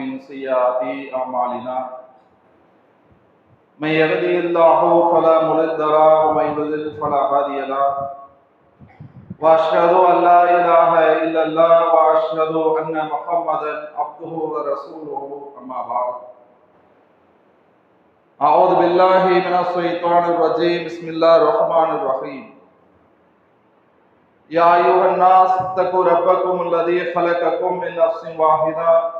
ومن سيئات أعمالنا من يهده الله فلا مضل له ومن يضلل فلا هادي له واشهد ان لا اله الا الله واشهد ان محمدا عبده ورسوله اما بعد اعوذ بالله من الشيطان الرجيم بسم الله الرحمن الرحيم يا ايها الناس اتقوا ربكم الذي خلقكم من نفس واحده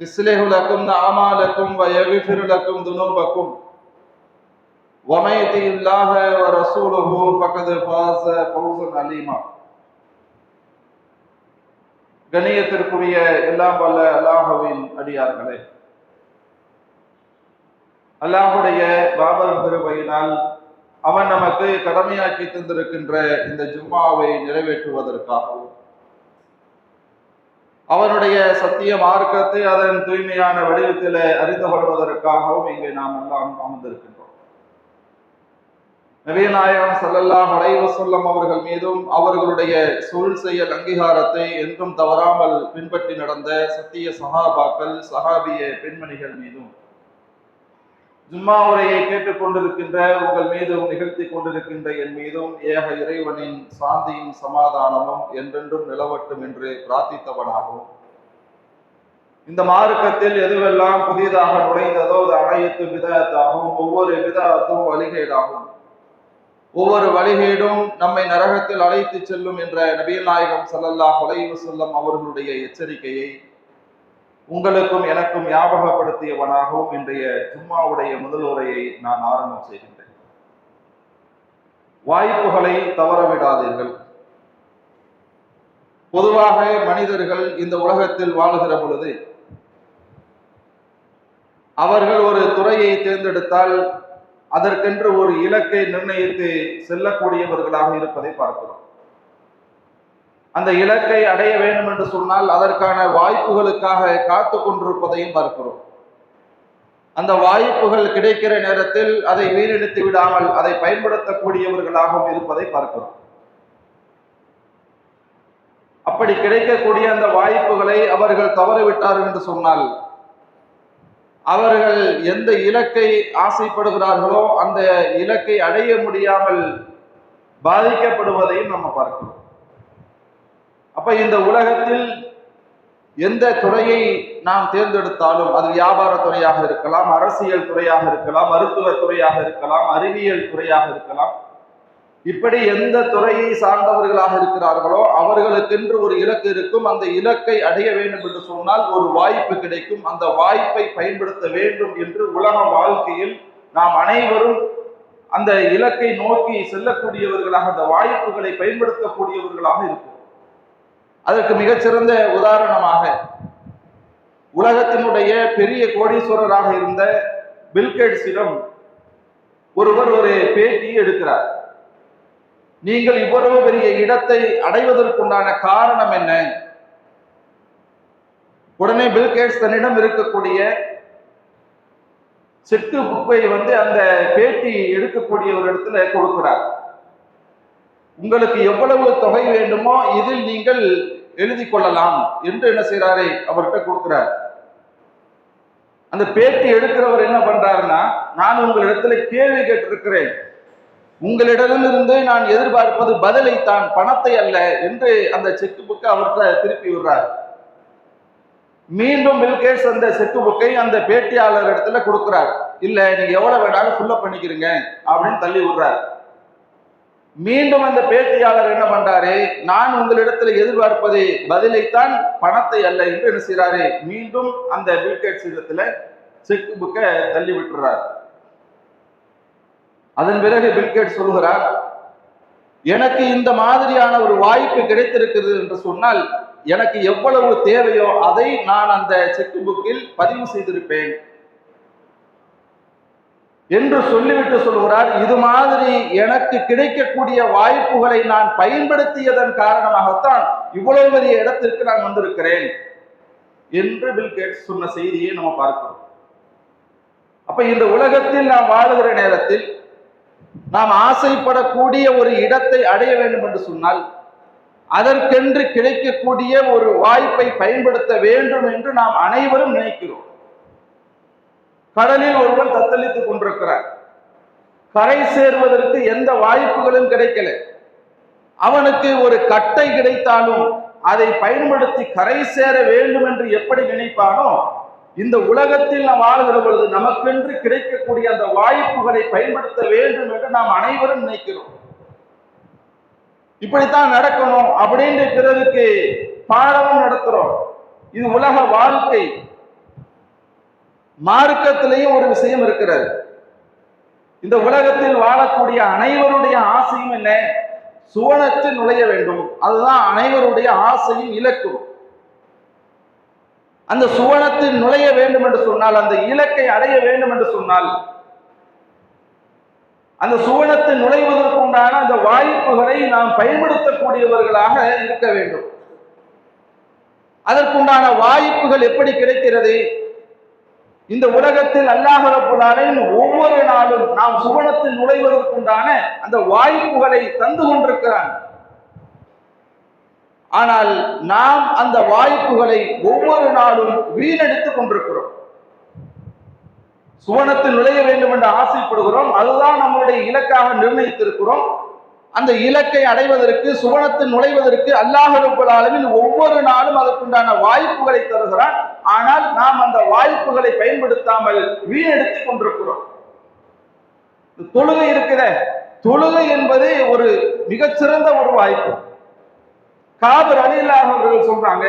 يصلح لكم اعمالكم ويغفر لكم ذنوبكم ومن يطع الله ورسوله فقد فاز فوزا عظيما கண்ணியத்திற்குரிய எல்லாம் வல்ல அல்லாஹுவின் அடியார்களே அல்லாஹுடைய பாபர் பெருமையினால் அவன் நமக்கு கடமையாக்கி தந்திருக்கின்ற இந்த ஜும்மாவை நிறைவேற்றுவதற்காகவும் அவனுடைய சத்திய மார்க்கத்தை அதன் தூய்மையான வடிவத்தில் அறிந்து கொள்வதற்காகவும் இங்கே நாம் எல்லாம் அமர்ந்திருக்கின்றோம். நவீநாயகம் அலைவ அலைவசல்லம் அவர்கள் மீதும் அவர்களுடைய சொல் செயல் அங்கீகாரத்தை என்றும் தவறாமல் பின்பற்றி நடந்த சத்திய சஹாபாக்கள் சஹாபிய பெண்மணிகள் மீதும் ஜும்மா உரையை கேட்டுக்கொண்டிருக்கின்ற உங்கள் மீதும் நிகழ்த்தி கொண்டிருக்கின்ற என் மீதும் ஏக இறைவனின் சாந்தியும் சமாதானமும் என்றென்றும் நிலவட்டும் என்று பிரார்த்தித்தவனாகும். இந்த மார்க்கத்தில் எதுவெல்லாம் புதிதாக நுழைந்ததோ அது அனைத்து விதத்தாகவும் ஒவ்வொரு விதத்தும் வழிகேடாகும். ஒவ்வொரு வழிகேடும் நம்மை நரகத்தில் அழைத்து செல்லும் என்ற நபிகள் நாயகம் சல்லல்லாஹ் உலைவு செல்லம் அவர்களுடைய எச்சரிக்கையை உங்களுக்கும் எனக்கும் ஞாபகப்படுத்தியவனாகவும் இன்றைய ஜும்மாவுடைய முதல் உரையை நான் ஆரம்பம் செய்கின்றேன். வாய்ப்புகளை தவறவிடாதீர்கள். பொதுவாக மனிதர்கள் இந்த உலகத்தில் வாழுகிற பொழுது அவர்கள் ஒரு துறையை தேர்ந்தெடுத்தால் அதற்கென்று ஒரு இலக்கை நிர்ணயித்து செல்லக்கூடியவர்களாக இருப்பதை பார்க்கிறோம். அந்த இலக்கை அடைய வேண்டும் என்று சொன்னால் அதற்கான வாய்ப்புகளுக்காக காத்து கொண்டிருப்பதையும் பார்க்கிறோம். அந்த வாய்ப்புகள் கிடைக்கிற நேரத்தில் அதை வீணடித்து விடாமல் அதை பயன்படுத்தக்கூடியவர்களாகவும் இருப்பதை பார்க்கிறோம். அப்படி கிடைக்கக்கூடிய அந்த வாய்ப்புகளை அவர்கள் தவறிவிட்டார்கள் என்று சொன்னால் அவர்கள் எந்த இலக்கை ஆசைப்படுகிறார்களோ அந்த இலக்கை அடைய முடியாமல் பாதிக்கப்படுவதையும் நம்ம பார்க்கிறோம். அப்ப இந்த உலகத்தில் எந்த துறையை நாம் தேர்ந்தெடுத்தாலும் அது வியாபார துறையாக இருக்கலாம் அரசியல் துறையாக இருக்கலாம் மருத்துவ துறையாக இருக்கலாம் அறிவியல் துறையாக இருக்கலாம். இப்படி எந்த துறையை சார்ந்தவர்களாக இருக்கிறார்களோ அவர்களுக்கென்று ஒரு இலக்கு இருக்கும். அந்த இலக்கை அடைய வேண்டும் என்று சொன்னால் ஒரு வாய்ப்பு கிடைக்கும். அந்த வாய்ப்பை பயன்படுத்த வேண்டும் என்று உலக வாழ்க்கையில் நாம் அனைவரும் அந்த இலக்கை நோக்கி செல்லக்கூடியவர்களாக அந்த வாய்ப்புகளை பயன்படுத்தக்கூடியவர்களாக இருக்கும். அதற்கு மிகச்சிறந்த உதாரணமாக உலகத்தினுடைய பெரிய கோடீஸ்வரராக இருந்த பில்கேட்ஸிடம் ஒருவர் ஒரு பேட்டி எடுக்கிறார். நீங்கள் இவ்வளவு பெரிய இடத்தை அடைவதற்குண்டான காரணம் என்ன? உடனே பில்கேட்ஸ் தன்னிடம் இருக்கக்கூடிய செட்டு புக்கை வந்து அந்த பேட்டி எடுக்கக்கூடிய ஒரு இடத்துல கொடுக்கிறார். உங்களுக்கு எவ்வளவு தொகை வேண்டுமோ இதில் நீங்கள் எழுதி கொள்ளலாம் என்று என்ன செய்யறாரு அவர்கிட்ட கொடுக்கிறார். அந்த பேட்டி எடுக்கிறவர் என்ன பண்றாருன்னா நான் உங்களிடத்துல கேள்வி கேட்டிருக்கிறேன். உங்களிடமிருந்து நான் எதிர்பார்ப்பது பதிலை தான் பணத்தை அல்ல என்று அந்த செக்கு புக்கை அவர்கிட்ட திருப்பி விடுறார். மீண்டும் பில்கேட்ஸ் அந்த செக்கு புக்கை அந்த பேட்டியாளர் இடத்துல கொடுக்கிறார். இல்ல நீங்க எவ்வளவு வேணாலும் ஃபுல்லப் பண்ணிக்கிறீங்க அப்படின்னு தள்ளி விடுறாரு. மீண்டும் அந்த பேட்டியாளர் என்ன பண்றாரு? நான் உங்களிடத்துல எதிர்பார்ப்பது பதிலைத்தான் பணத்தை அல்ல என்று என்ன செய்யறாரு மீண்டும் அந்த பில்கேட்ஸ் இடத்துல செக் புக்கை தள்ளி விட்டுறார். அதன் பிறகு பில்கேட் சொல்கிறார் எனக்கு இந்த மாதிரியான ஒரு வாய்ப்பு கிடைத்திருக்கிறது என்று சொன்னால் எனக்கு எவ்வளவு தேவையோ அதை நான் அந்த செக் புக்கில் பதிவு செய்திருப்பேன். என்று சொல்லிவிட்டு சொல்கிறார் இது மாதிரி எனக்கு கிடைக்கக்கூடிய வாய்ப்புகளை நான் பயன்படுத்தியதன் காரணமாகத்தான் இவ்வளவு பெரிய இடத்திற்கு நான் வந்திருக்கிறேன் என்று பில் கேட்ஸ் சொன்ன செய்தியை நம்ம பார்க்கிறோம். அப்ப இந்த உலகத்தில் நாம் வாழுகிற நேரத்தில் நாம் ஆசைப்படக்கூடிய ஒரு இடத்தை அடைய வேண்டும் என்று சொன்னால் அதற்கென்று கிடைக்கக்கூடிய ஒரு வாய்ப்பை பயன்படுத்த வேண்டும் என்று நாம் அனைவரும் நினைக்கிறோம். கடலில் ஒருவன் தத்தளித்துக் கொண்டிருக்கிறார் கரை சேர்வதற்கு எந்த வாய்ப்புகளும் கிடைக்கல. அவனுக்கு ஒரு கட்டை கிடைத்தாலும் அதை பயன்படுத்தி கரை சேர வேண்டும் என்று எப்படி நினைப்பானோ இந்த உலகத்தில் நாம் வாழ்கிற பொழுது நமக்கென்று கிடைக்கக்கூடிய அந்த வாய்ப்புகளை பயன்படுத்த வேண்டும் என்று நாம் அனைவரும் நினைக்கிறோம். இப்படித்தான் நடக்கணும் அப்படின்னு பிறருக்கு பாடமும் நடத்துறோம். இது உலக வாழ்க்கை. மார்க்கத்திலையும் ஒரு விஷயம் இருக்கிறது. இந்த உலகத்தில் வாழக்கூடிய அனைவருடைய ஆசையும் என்ன? சுவனத்தில் நுழைய வேண்டும். அதுதான் அனைவருடைய ஆசையும் இலக்கும். அந்த சுவனத்தில் நுழைய வேண்டும் என்று சொன்னால் அந்த இலக்கை அடைய வேண்டும் என்று சொன்னால் அந்த சுவனத்தில் நுழைவதற்கு உண்டான அந்த வாய்ப்புகளை நாம் பயன்படுத்தக்கூடியவர்களாக இருக்க வேண்டும். அதற்குண்டான வாய்ப்புகள் எப்படி கிடைக்கிறது? இந்த உலகத்தில் அல்லாஹரப்புலாரின் ஒவ்வொரு நாளும் நாம் சுவனத்தில் நுழைவதற்குண்டான அந்த வாய்ப்புகளை தந்து கொண்டிருக்கிறான். ஆனால் நாம் அந்த வாய்ப்புகளை ஒவ்வொரு நாளும் வீணடித்துக் கொண்டிருக்கிறோம். சுவனத்தில் நுழைய வேண்டும் என்று ஆசைப்படுகிறோம். அதுதான் நம்முடைய இலக்காக நிர்ணயித்திருக்கிறோம். அந்த இலக்கை அடைவதற்கு சுவனத்தில் நுழைவதற்கு அல்லாஹ் அளவில் ஒவ்வொரு நாளும் அதற்குண்டான வாய்ப்புகளை தருகிறான். ஆனால் நாம் அந்த வாய்ப்புகளை பயன்படுத்தாமல் வீணெடுத்துக் கொண்டிருக்கிறோம். தொழுகை இருக்கிற தொழுகை என்பது ஒரு மிகச்சிறந்த ஒரு வாய்ப்பு. காபர் அலில்லாஹ் அவர்கள் சொல்றாங்க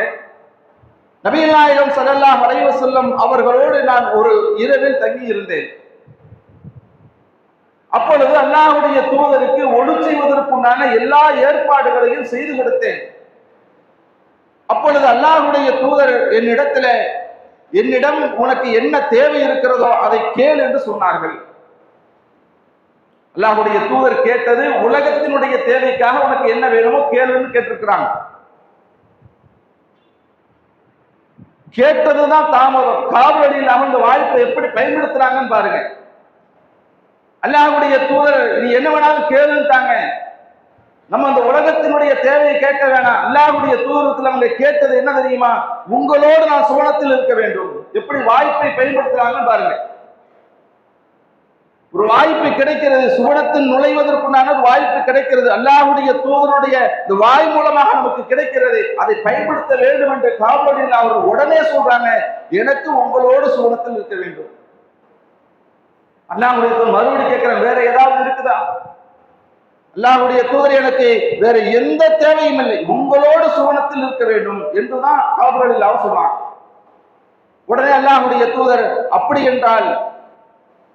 நபிநாயகம் நாயகம் ஸல்லல்லாஹு செல்லும் அவர்களோடு நான் ஒரு இரவில் தங்கி இருந்தேன் அப்பொழுது அல்லாஹுடைய தூதருக்கு ஒளி செய்வதற்குண்டான எல்லா ஏற்பாடுகளையும் செய்து கொடுத்தேன். அப்பொழுது அல்லாஹுடைய தூதர் என்னிடத்துல என்னிடம் உனக்கு என்ன தேவை இருக்கிறதோ அதை கேள் என்று சொன்னார்கள். அல்லாஹுடைய தூதர் கேட்டது உலகத்தினுடைய தேவைக்காக உனக்கு என்ன வேணுமோ கேளுன்னு கேட்டிருக்கிறாங்க. கேட்டதுதான் தாமதம். காவலில் அமர்ந்த வாய்ப்பை எப்படி பயன்படுத்துறாங்கன்னு பாருங்க. அல்லாஹுடைய தூதர் நீ என்ன வேணாலும் கேளுன்ட்டாங்க நம்ம அந்த உலகத்தினுடைய தேவையை கேட்க வேணாம். அல்லாஹுடைய தூதரத்தில் அவங்க கேட்டது என்ன தெரியுமா? உங்களோடு நான் சுவனத்தில் இருக்க வேண்டும். எப்படி வாய்ப்பை பயன்படுத்துறாங்கன்னு பாருங்க. ஒரு வாய்ப்பு கிடைக்கிறது சுவனத்தில் நுழைவதற்குண்டான ஒரு வாய்ப்பு கிடைக்கிறது. அல்லாஹுடைய தூதருடைய இந்த வாய் மூலமாக நமக்கு கிடைக்கிறது. அதை பயன்படுத்த வேண்டும் என்று காவலில் அவர் உடனே சொல்றாங்க எனக்கு உங்களோடு சுவனத்தில் இருக்க வேண்டும். அல்லாஹுடைய தூதர் மறுபடியும் கேட்கிறேன் வேற ஏதாவது இருக்குதா? அல்லாஹுடைய தூதர் எனக்கு வேற எந்த தேவையும் இல்லை. உங்களோடு சுவனத்தில் இருக்க வேண்டும் என்றுதான் காவலில் அவர் சொல்றாங்க உடனே அல்லாஹுடைய தூதர் அப்படி என்றால்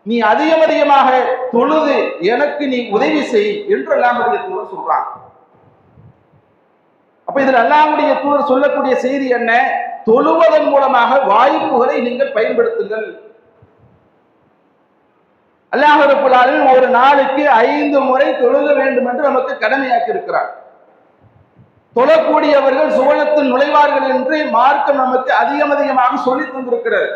நீ அதிகம் அதிகமாக தொழுது எனக்கு நீ உதவி செய் என்று அல்லாஹுடைய தூதர் சொல்றான். அப்ப இதில் அல்லாஹுடைய தூதர் சொல்லக்கூடிய செய்தி என்ன? தொழுவதன் மூலமாக வாய்ப்புகளை நீங்கள் பயன்படுத்துங்கள். அல்லாஹ் ஒரு நாளுக்கு ஐந்து முறை தொழுக வேண்டும் என்று நமக்கு கடமையாக்கி இருக்கிறார் தொழக்கூடியவர்கள் சுவனத்தில் நுழைவார்கள் என்று மார்க்கம் நமக்கு அதிகம் அதிகமாக சொல்லி தந்திருக்கிறது.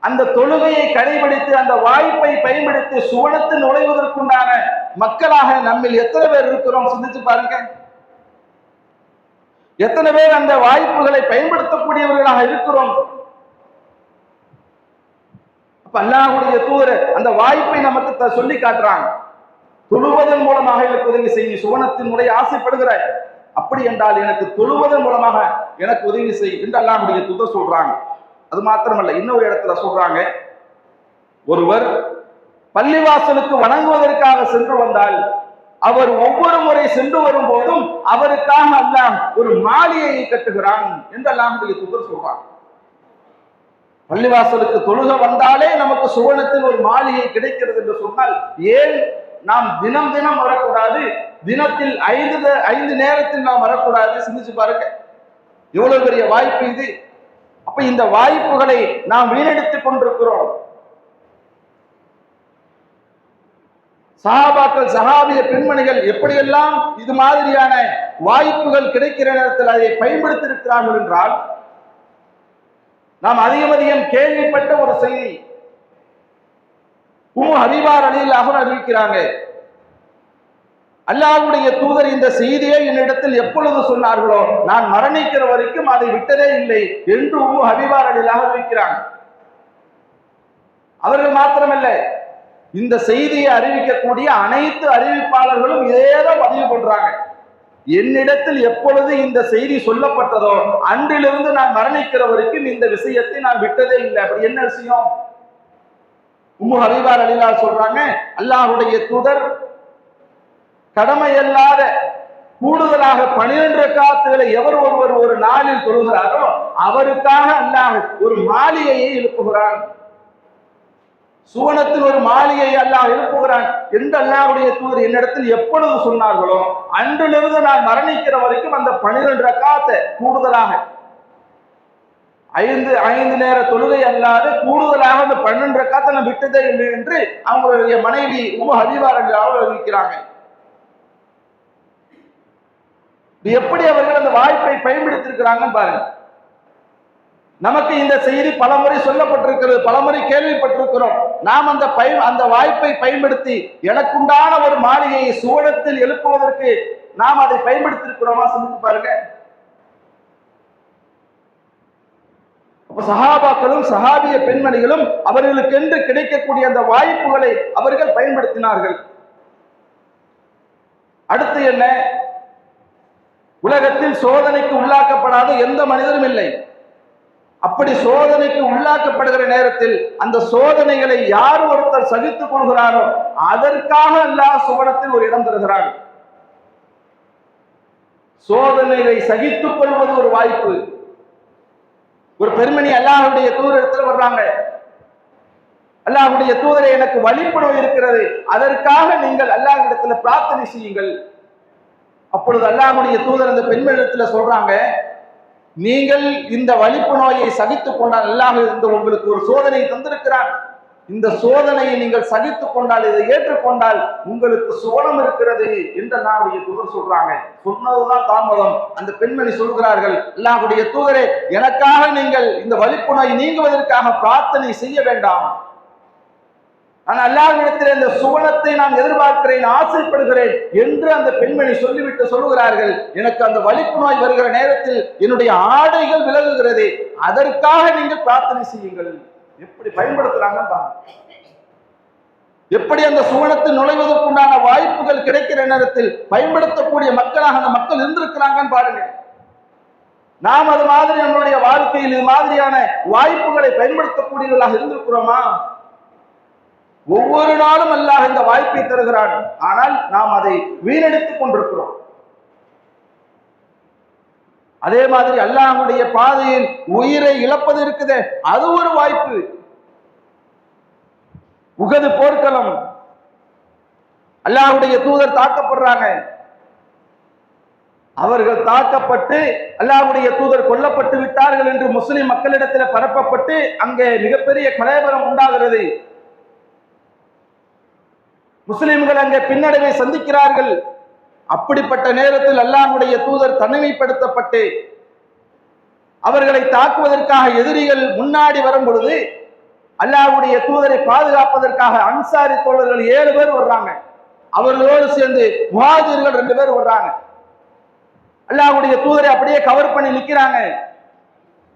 அந்த தொழுகையை கடைபிடித்து அந்த வாய்ப்பை பயன்படுத்தி சுவனத்தில் நுழைவதற்குண்டான மக்களாக நம்மில் எத்தனை பேர் இருக்கிறோம்? சிந்திச்சு பாருங்க. எத்தனை பேர் அந்த வாய்ப்புகளை பயன்படுத்தக்கூடியவர்களாக இருக்கிறோம்? அப்ப அல்லாஹுடைய தூதர் அந்த வாய்ப்பை நமக்கு த- சொல்லி காட்டுறாங்க. தொழுவதன் மூலமாக எனக்கு உதவி செய் சுவனத்தின் முறை ஆசைப்படுகிறாய் அப்படி என்றால் எனக்கு தொழுவதன் மூலமாக எனக்கு உதவி செய் என்று அல்லாஹுடைய தூதர் சொல்றாங்க. அது மாத்திரமல்ல இன்னொரு இடத்துல சொல்றாங்க. ஒருவர் பள்ளிவாசலுக்கு வணங்குவதற்காக சென்று வந்தால் அவர் ஒவ்வொரு முறை சென்று வரும் போதும் அவருக்காக அல்லாம் ஒரு மாளிகையை கட்டுகிறான் என்று அல்லாஹுடைய தூதர் சொல்றாங்க. பள்ளிவாசலுக்கு தொழுக வந்தாலே நமக்கு சுவனத்தில் ஒரு மாளிகை கிடைக்கிறது என்று சொன்னால் ஏன் நாம் தினம் தினம் வரக்கூடாது? தினத்தில் ஐந்து ஐந்து நேரத்தில் நாம் வரக்கூடாது? சிந்திச்சு பாருங்க. எவ்வளவு பெரிய வாய்ப்பு இது. அப்ப இந்த வாய்ப்புகளை நாம் வீணடித்துக் கொண்டிருக்கிறோம். சஹாபாக்கள் சஹாபிய பெண்மணிகள் எப்படியெல்லாம் இது மாதிரியான வாய்ப்புகள் கிடைக்கிற நேரத்தில் அதை பயன்படுத்தியிருக்கிறார்கள் என்றால் நாம் அதிகம் அதிகம் கேள்விப்பட்ட ஒரு செய்தி. உம் ஹபீபார் அலியில் அவர் அறிவிக்கிறாங்க. அல்லாவுடைய தூதர் இந்த செய்தியை என்னிடத்தில் எப்பொழுது சொன்னார்களோ நான் மரணிக்கிற வரைக்கும் அதை விட்டதே இல்லை என்று உம்மு ஹபீபார் அணியிலாக அறிவிக்கிறாங்க. அவர்கள் மாத்திரமல்ல இந்த செய்தியை அறிவிக்கக்கூடிய அனைத்து அறிவிப்பாளர்களும் இதேதான் பதிவு பண்றாங்க. என்னிடத்தில் எப்பொழுது இந்த செய்தி சொல்லப்பட்டதோ அன்றிலிருந்து நான் மரணிக்கிற வரைக்கும் இந்த விஷயத்தை நான் விட்டதே இல்லை. அப்படி என்ன விஷயம்? உம்மு ஹரிவார் அலிலா சொல்றாங்க அல்லாஹுடைய தூதர் கடமையல்லாத கூடுதலாக பனிரெண்டு காத்துகளை எவர் ஒருவர் ஒரு நாளில் தொழுகிறாரோ அவருக்காக அல்லாஹ் ஒரு மாளிகையை எழுப்புகிறான். சுவனத்தில் ஒரு மாளிகையை அல்லாஹ் எழுப்புகிறான். எந்த அல்லாவுடைய தூதர் என்னிடத்தில் எப்பொழுது சொன்னார்களோ அன்றிலிருந்து நான் மரணிக்கிற வரைக்கும் அந்த பனிரெண்டு ரக்காத்தை கூடுதலாக ஐந்து ஐந்து நேர தொழுகை அல்லாது கூடுதலாக அந்த பன்னெண்டு ரக்காத்தை நான் விட்டதே இல்லை என்று அவங்களுடைய மனைவி உம ஹரிவாரர்கள் அறிவிக்கிறாங்க. இது எப்படி அவர்கள் அந்த வாய்ப்பை பயன்படுத்தியிருக்கிறாங்கன்னு பாருங்க. நமக்கு இந்த செய்தி பலமுறை சொல்லப்பட்டிருக்கிறது பலமுறை கேள்விப்பட்டிருக்கிறோம். நாம் அந்த பய அந்த வாய்ப்பை பயன்படுத்தி எனக்குண்டான ஒரு மாளிகையை சுவனத்தில் எழுப்புவதற்கு நாம் அதை பயன்படுத்தி இருக்கிறோமா சிந்தித்து பாருங்க. சஹாபாக்களும் சஹாபிய பெண்மணிகளும் அவர்களுக்கென்று கிடைக்கக்கூடிய அந்த வாய்ப்புகளை அவர்கள் பயன்படுத்தினார்கள். அடுத்து என்ன? உலகத்தில் சோதனைக்கு உள்ளாக்கப்படாத எந்த மனிதரும் இல்லை. அப்படி சோதனைக்கு உள்ளாக்கப்படுகிற நேரத்தில் அந்த சோதனைகளை யார் ஒருத்தர் சகித்துக் கொள்கிறாரோ அதற்காக அல்லாஹ் சுவனத்தில் ஒரு இடம் தருகிறார் சோதனைகளை சகித்துக் கொள்வது ஒரு வாய்ப்பு. ஒரு பெருமணி அல்லாஹுடைய தூதரத்தில் வர்றாங்க. அல்லாஹுடைய தூதரை எனக்கு வழிபடம் இருக்கிறது. அதற்காக நீங்கள் அல்லாஹ்விடத்துல பிரார்த்தனை செய்யுங்கள். அப்பொழுது அல்லாஹுடைய தூதர் அந்த பெண்மணிடத்துல சொல்றாங்க நீங்கள் இந்த வலிப்பு நோயை சகித்துக் கொண்டால் அல்லாஹ் இருந்து உங்களுக்கு ஒரு சோதனை தந்திருக்கிறான். இந்த சோதனையை நீங்கள் சகித்துக் கொண்டால் இதை ஏற்றுக்கொண்டால் உங்களுக்கு சோனம் இருக்கிறது என்று அல்லாஹுடைய தூதர் சொல்றாங்க. சொன்னதுதான் தாமதம். அந்த பெண்மணி சொல்கிறார்கள் அல்லாஹுடைய தூதரே எனக்காக நீங்கள் இந்த வலிப்பு நோய் நீங்குவதற்காக பிரார்த்தனை செய்ய வேண்டாம். நான் அல்லாவிடத்தில் இந்த சுவனத்தை நான் எதிர்பார்க்கிறேன் ஆசைப்படுகிறேன் என்று அந்த பெண்மணி சொல்லிவிட்டு சொல்லுகிறார்கள். எனக்கு அந்த வலிப்பு நோய் வருகிற நேரத்தில் என்னுடைய ஆடைகள் விலகுகிறது. அதற்காக நீங்கள் பிரார்த்தனை செய்யுங்கள். எப்படி பயன்படுத்துறாங்க எப்படி அந்த சுவனத்தில் நுழைவதற்குண்டான வாய்ப்புகள் கிடைக்கிற நேரத்தில் பயன்படுத்தக்கூடிய மக்களாக அந்த மக்கள் இருந்திருக்கிறாங்கன்னு பாருங்க. நாம் அது மாதிரி நம்மளுடைய வாழ்க்கையில் இது மாதிரியான வாய்ப்புகளை பயன்படுத்தக்கூடியவர்களாக இருந்திருக்கிறோமா? ஒவ்வொரு நாளும் அல்லாஹ் இந்த வாய்ப்பை தருகிறான். ஆனால் நாம் அதை வீணடித்துக் கொண்டிருக்கிறோம். அதே மாதிரி அல்லாஹுடைய பாதையில் உயிரை இழப்பது இருக்குதே. அது ஒரு வாய்ப்பு. உகது போர்க்களம். அல்லாஹுடைய தூதர் தாக்கப்படுறாங்க. அவர்கள் தாக்கப்பட்டு அல்லாஹுடைய தூதர் கொல்லப்பட்டு விட்டார்கள் என்று முஸ்லிம் மக்களிடத்தில் பரப்பப்பட்டு அங்கே மிகப்பெரிய கலவரம் உண்டாகிறது. முஸ்லிம்கள் அங்கே பின்னடைவை சந்திக்கிறார்கள். அப்படிப்பட்ட நேரத்தில் அல்லாஹுடைய தூதர் தனிமைப்படுத்தப்பட்டு அவர்களை தாக்குவதற்காக எதிரிகள் முன்னாடி வரும் பொழுது அல்லாஹ்வுடைய தூதரை பாதுகாப்பதற்காக அன்சாரி தோழர்கள் ஏழு பேர் வர்றாங்க. அவர்களோடு சேர்ந்து முஹாஜிர்கள் ரெண்டு பேர் வர்றாங்க. அல்லாஹ்வுடைய தூதரை அப்படியே கவர் பண்ணி நிற்கிறாங்க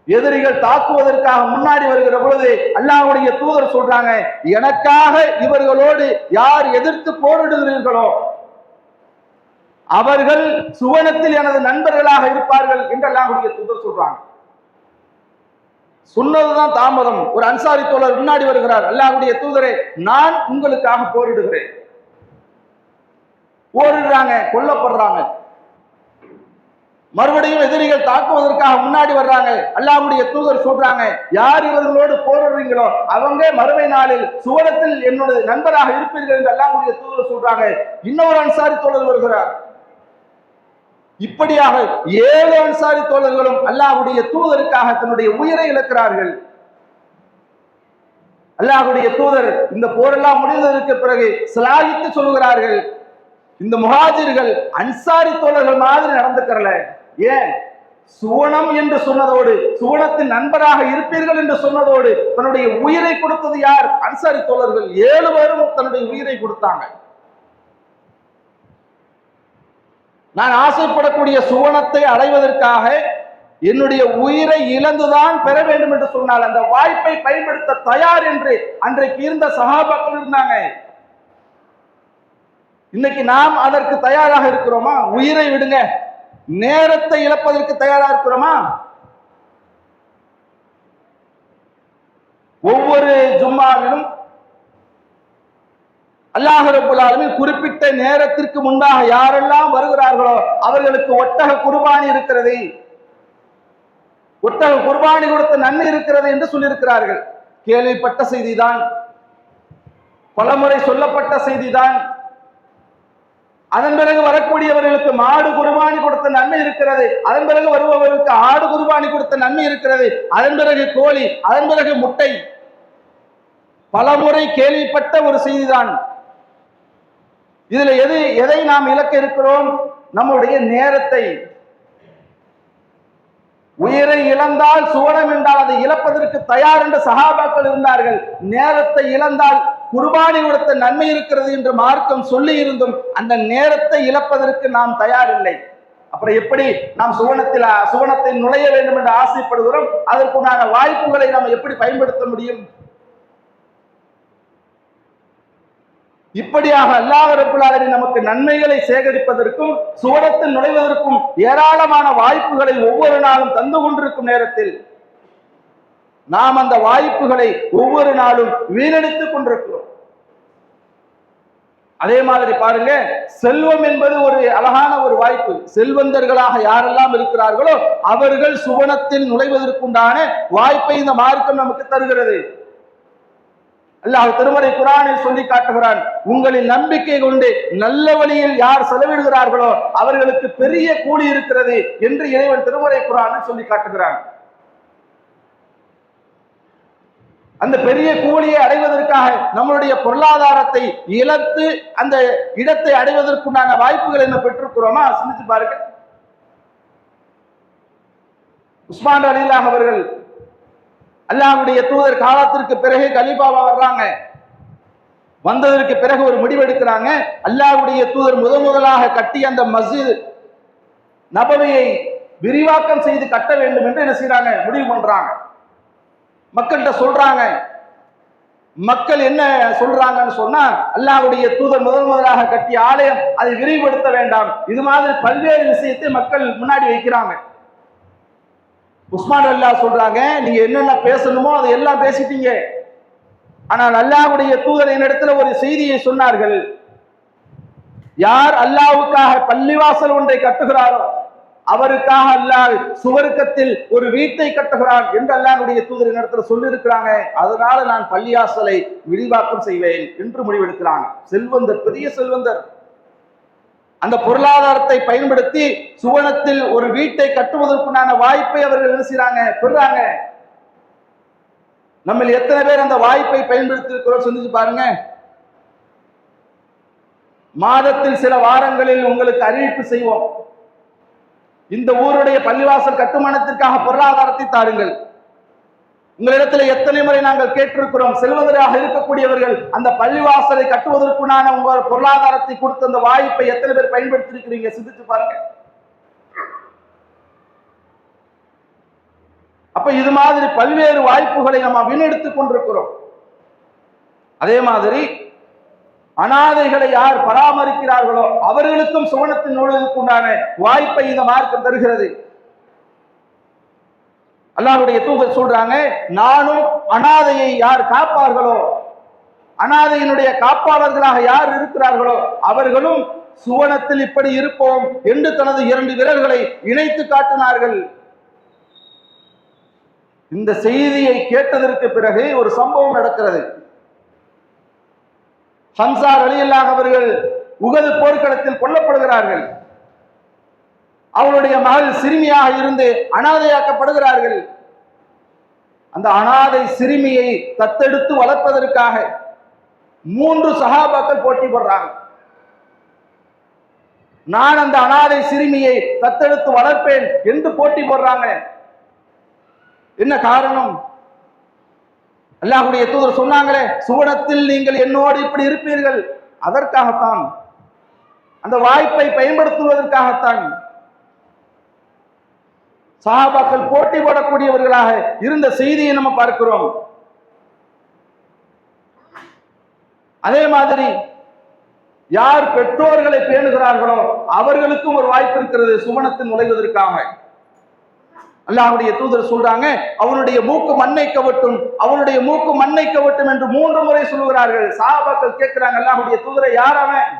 எதிரிகள் தாக்குவதற்காக முன்னாடி வருகிற பொழுது அல்லாஹுடைய தூதர் சொல்றாங்க எனக்காக இவர்களோடு யார் எதிர்த்து போரிடுகிறீர்களோ அவர்கள் சுவனத்தில் எனது நண்பர்களாக இருப்பார்கள் என்று அல்லாஹுடைய தூதர் சொல்றாங்க. சொன்னதுதான் தாமதம். ஒரு அன்சாரி தோழர் முன்னாடி வருகிறார். அல்லாஹுடைய தூதரே நான் உங்களுக்காக போரிடுகிறேன். போரிடுறாங்க கொல்லப்படுறாங்க. மறுபடியும் எதிரிகள் தாக்குவதற்காக முன்னாடி வர்றாங்க. அல்லாவுடைய தூதர் சொல்றாங்க யார் இவர்களோடு போரிடுறீங்களோ அவங்க மறுமை நாளில் சுவனத்தில் என்னோட நண்பராக இருப்பீர்கள் என்று அல்லாவுடைய தூதர் சொல்றாங்க. இன்னொரு அன்சாரி தோழர் வருகிறார். இப்படியாக ஏழு அன்சாரி தோழர்களும் அல்லாஹ்வுடைய தூதருக்காக தன்னுடைய உயிரை இழக்கிறார்கள். அல்லாஹுடைய தூதர் இந்த போரெல்லாம் முடிந்ததற்கு பிறகு சிலாகித்து சொல்கிறார்கள் இந்த முகாஜிர்கள் அன்சாரி தோழர்கள் மாதிரி நடந்துக்கிறல. ஏன்? சுவனம் என்று சொன்னதோடு சுவனத்தின் நண்பராக இருப்பீர்கள் என்று சொன்னதோடு தன்னுடைய உயிரை கொடுத்தது யார்? அன்சாரி தோழர்கள் ஏழு பேரும் தன்னுடைய உயிரை கொடுத்தாங்க. நான் ஆசைப்படக்கூடிய சுவனத்தை அடைவதற்காக என்னுடைய உயிரை இழந்துதான் பெற வேண்டும் என்று சொன்னால் அந்த வாய்ப்பை பயன்படுத்த தயார் என்று அன்றைக்கு இருந்த சகாபாக்கள் இருந்தாங்க. இன்னைக்கு நாம் அதற்கு தயாராக இருக்கிறோமா? உயிரை விடுங்க. நேரத்தை இழப்பதற்கு தயாரா இருக்கிறோமா? ஒவ்வொரு ஜும்மாவிலும் அல்லாஹ் குறிப்பிட்ட நேரத்திற்கு முன்பாக யாரெல்லாம் வருகிறார்களோ அவர்களுக்கு ஒட்டக குர்பானி இருக்கிறது. ஒட்டக குர்பானி கொடுத்த நன்மை இருக்கிறது என்று சொல்லியிருக்கிறார்கள். கேள்விப்பட்ட செய்திதான். பலமுறை சொல்லப்பட்ட செய்திதான். அதன் பிறகு வரக்கூடியவர்களுக்கு மாடு குர்பானி கொடுத்த நன்மை இருக்கிறது. அதன் பிறகு வருபவர்களுக்கு ஆடு குர்பானி கொடுத்த நன்மை இருக்கிறது. அதன் பிறகு கோழி அதன் பிறகு முட்டை. பலமுறை கேள்விப்பட்ட ஒரு செய்திதான். இதுல எது எதை நாம் இழக்க இருக்கிறோம்? நம்முடைய நேரத்தை உயிரை இழந்தால் சுவனம் என்றால் அதை இழப்பதற்கு தயார் என்று சகாபாக்கள் இருந்தார்கள். நேரத்தை இழந்தால் குர்பானி கொடுத்த நன்மை இருக்கிறது என்று மார்க்கம் சொல்லி இருந்தும் அந்த நேரத்தை இழப்பதற்கு நாம் தயார் இல்லை அப்புறம் எப்படி நாம் சுவனத்தில் சுவனத்தை நுழைய வேண்டும் என்று ஆசைப்படுகிறோம்? அதற்குண்டான வாய்ப்புகளை நாம் எப்படி பயன்படுத்த முடியும்? இப்படியாக அல்லாஹ் ரப்புல் நமக்கு நன்மைகளை சேகரிப்பதற்கும் சுவனத்தில் நுழைவதற்கும் ஏராளமான வாய்ப்புகளை ஒவ்வொரு நாளும் தந்து கொண்டிருக்கும் நேரத்தில் நாம் அந்த வாய்ப்புகளை ஒவ்வொரு நாளும் வீணடித்துக் கொண்டிருக்கிறோம். அதே மாதிரி பாருங்க செல்வம் என்பது ஒரு அழகான ஒரு வாய்ப்பு. செல்வந்தர்களாக யாரெல்லாம் இருக்கிறார்களோ அவர்கள் சுவனத்தில் நுழைவதற்குண்டான வாய்ப்பை இந்த மார்க்கம் நமக்கு தருகிறது. அல்லாஹ் திருமறை குரானில் சொல்லி காட்டுகிறான் உங்களின் நம்பிக்கை கொண்டு நல்ல வழியில் யார் செலவிடுகிறார்களோ அவர்களுக்கு பெரிய கூலி இருக்கிறது என்று இறைவன் திருமறை குரானில் சொல்லி காட்டுகிறான். அந்த பெரிய கூலியை அடைவதற்காக நம்மளுடைய பொருளாதாரத்தை இழந்து அந்த இடத்தை அடைவதற்குண்டான வாய்ப்புகளை நம்ம பெற்றிருக்கிறோமா? சிந்திச்சு பாருங்க. உஸ்மான் அலிலாஹ் அவர்கள் அல்லாவுடைய தூதர் காலத்திற்கு பிறகு கலீபாவா வர்றாங்க. வந்ததற்கு பிறகு ஒரு முடிவு எடுக்கிறாங்க. தூதர் முதன் முதலாக கட்டி அந்த மஸ்ஜித் நபவையை விரிவாக்கம் செய்து கட்ட வேண்டும் என்று என்ன செய்யறாங்க முடிவு பண்றாங்க. மக்கள்கிட்ட சொல்றாங்க. மக்கள் என்ன சொல்றாங்கன்னு சொன்னா அல்லாவுடைய தூதர் முதன் முதலாக கட்டிய ஆலயம் அதை விரிவுபடுத்த வேண்டாம். இது மாதிரி பல்வேறு விஷயத்தை மக்கள் முன்னாடி வைக்கிறாங்க. உஸ்மான் அல்லாஹ் சொல்றாங்க நீங்க என்னென்ன பேசணுமோ அதை எல்லாம் பேசிட்டீங்க. ஆனால் அல்லாஹுடைய தூதர் என்னிடத்துல ஒரு செய்தியை சொன்னார்கள். யார் அல்லாவுக்காக பள்ளிவாசல் ஒன்றை கட்டுகிறாரோ அவருக்காக அல்லாஹ் சுவர்க்கத்தில் ஒரு வீட்டை கட்டுகிறான் என்று அல்லாஹுடைய தூதர் என்னிடத்துல சொல்லியிருக்கிறாங்க. அதனால நான் பள்ளிவாசலை விரிவாக்கம் செய்வேன் என்று முடிவெடுக்கிறாங்க. செல்வந்தர் பெரிய செல்வந்தர். அந்த பொருளாதாரத்தை பயன்படுத்தி சுவனத்தில் ஒரு வீட்டை கட்டுவதற்குண்டான வாய்ப்பை அவர்கள் என்ன செய்யறாங்க பெறுறாங்க. நம்ம எத்தனை பேர் அந்த வாய்ப்பை பயன்படுத்தி இருக்கிறோம் சிந்திச்சு பாருங்க. மாதத்தில் சில வாரங்களில் உங்களுக்கு அறிவிப்பு செய்வோம். இந்த ஊருடைய பள்ளிவாசல் கட்டுமானத்திற்காக பொருளாதாரத்தை தாருங்கள் உங்களிடத்துல எத்தனை முறை நாங்கள் கேட்டிருக்கிறோம் செல்வந்தராக இருக்கக்கூடியவர்கள் அந்த பள்ளிவாசலை கட்டுவதற்குண்டான உங்கள் பொருளாதாரத்தை கொடுத்த அந்த வாய்ப்பை எத்தனை பேர் பயன்படுத்தி இருக்கிறீங்க சிந்திச்சு பாருங்க. அப்ப இது மாதிரி பல்வேறு வாய்ப்புகளை நம்ம வீணெடுத்துக் கொண்டிருக்கிறோம். அதே மாதிரி அனாதைகளை யார் பராமரிக்கிறார்களோ அவர்களுக்கும் சுவனத்தின் நூலுக்குண்டான வாய்ப்பை இந்த மார்க்கம் தருகிறது. அல்லாஹுடைய தூக்க சொல்றாங்க நானும் அனாதையை யார் காப்பார்களோ? அனாதையினுடைய காப்பாளர்களாக யார் இருக்கிறார்களோ அவர்களும் சுவனத்தில் இப்படி இருப்போம் என்று தனது இரண்டு விரல்களை இணைத்து காட்டினார்கள். இந்த செய்தியை கேட்டதற்கு பிறகு ஒரு சம்பவம் நடக்கிறது. ஹம்சா அலியல்லாஹ் அவர்கள் உகது போர்க்களத்தில் கொல்லப்படுகிறார்கள். அவருடைய மகள் சிறுமியாக இருந்து அனாதையாக்கப்படுகிறார்கள். அந்த அனாதை சிறுமியை தத்தெடுத்து வளர்ப்பதற்காக மூன்று சகாபாக்கள் போட்டி போடுறாங்க. நான் அந்த அனாதை சிறுமியை தத்தெடுத்து வளர்ப்பேன் என்று போட்டி போடுறாங்க. என்ன காரணம்? அல்லாஹுடைய தூதர் சொன்னாங்களே சுவனத்தில் நீங்கள் என்னோடு இப்படி இருப்பீர்கள். அதற்காகத்தான் அந்த வாய்ப்பை பயன்படுத்துவதற்காகத்தான் சஹாபாக்கள் போட்டி போடக்கூடியவர்களாக இருந்த செய்தியை நம்ம பார்க்கிறோம். அதே மாதிரி யார் பெற்றோர்களை பேணுகிறார்களோ அவர்களுக்கும் ஒரு வாய்ப்பு இருக்கிறது சுமணத்தில் நுழைவதற்காக. அல்லாஹுடைய தூதர் சொல்றாங்க அவனுடைய மூக்கு மண்ணை கவட்டும் அவனுடைய மூக்கு மண்ணை கவட்டும் என்று மூன்று முறை சொல்லுகிறார்கள். சாபாக்கள் கேட்கிறாங்க அல்லாஹுடைய தூதரை யார் அவன்?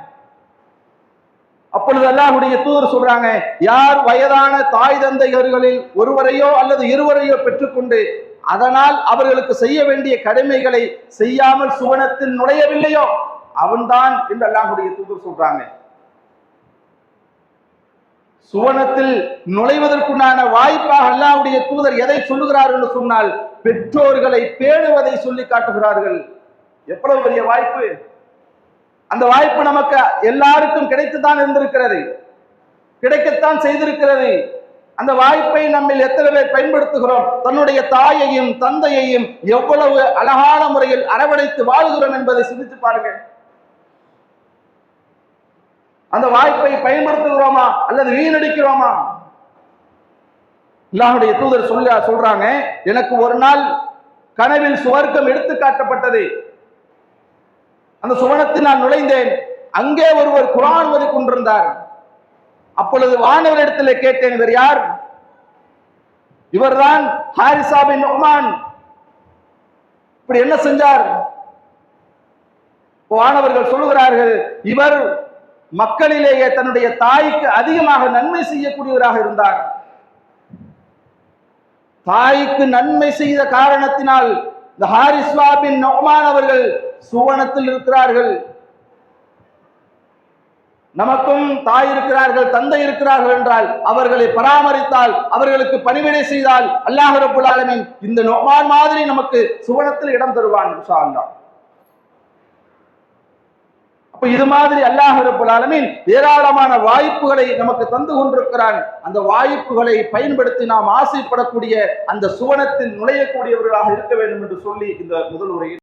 அப்பொழுது அல்லாஹுடைய தூதர் சொல்றாங்க யார் வயதான தாய் தந்தையர்களில் ஒருவரையோ அல்லது இருவரையோ பெற்றுக்கொண்டு அதனால் அவர்களுக்கு செய்ய வேண்டிய கடமைகளை செய்யாமல் சுவனத்தில் நுழையவில்லையோ? அவன்தான் என்று அல்லாஹுடைய தூதர் சொல்றாங்க. சுவனத்தில் நுழைவதற்குண்டான வாய்ப்பாக அல்லாஹுடைய தூதர் எதை சொல்லுகிறார் என்று சொன்னால் பெற்றோர்களை பேணுவதை சொல்லி காட்டுகிறார்கள். எவ்வளவு பெரிய வாய்ப்பு? அந்த வாய்ப்பு நமக்கு எல்லாருக்கும் கிடைத்துதான் இருந்திருக்கிறது. கிடைக்கத்தான் செய்திருக்கிறது. அந்த வாய்ப்பை நம்மில் எத்தனை பேர் பயன்படுத்துகிறோம்? தன்னுடைய தாயையும் தந்தையையும் எவ்வளவு அழகான முறையில் அரவணைத்து வாழுகிறோம் என்பதை சிந்தித்து பாருங்கள். அந்த வாய்ப்பை பயன்படுத்துகிறோமா? அல்லது வீணடிக்கிறோமா? அல்லாஹ்வுடைய தூதர் சொல்ல சொல்றாங்க எனக்கு ஒரு நாள் கனவில் சுவர்க்கம் எடுத்து காட்டப்பட்டது. அந்த சுவனத்தில் நான் நுழைந்தேன். அங்கே ஒருவர் குரான் ஓதி கொண்டிருந்தார். அப்பொழுது வானவரிடத்தில் கேட்டேன் இவர் யார்? இவர்தான் ஹாரிசா பின் நுமான் இப்படி என்ன செஞ்சார்? வானவர்கள் சொல்லுகிறார்கள் இவர் மக்களிலேயே தன்னுடைய தாய்க்கு அதிகமாக நன்மை செய்யக்கூடியவராக இருந்தார். தாய்க்கு நன்மை செய்த காரணத்தினால் இந்த ஹாரிஸ்வா பின் நொமான் அவர்கள் சுவனத்தில் இருக்கிறார்கள். நமக்கும் தாய் இருக்கிறார்கள் தந்தை இருக்கிறார்கள் என்றால் அவர்களை பராமரித்தால் அவர்களுக்கு பணிவிடை செய்தால் அல்லாஹ் இந்த நொமான் மாதிரி நமக்கு சுவனத்தில் இடம் தருவான் இன்ஷா அல்லாஹ். அப்ப இது மாதிரி அல்லாஹ் ரப்புல் ஏராளமான வாய்ப்புகளை நமக்கு தந்து கொண்டிருக்கிறான். அந்த வாய்ப்புகளை பயன்படுத்தி நாம் ஆசைப்படக்கூடிய அந்த சுவனத்தில் நுழையக்கூடியவர்களாக இருக்க வேண்டும் என்று சொல்லி இந்த முதல் உரையில்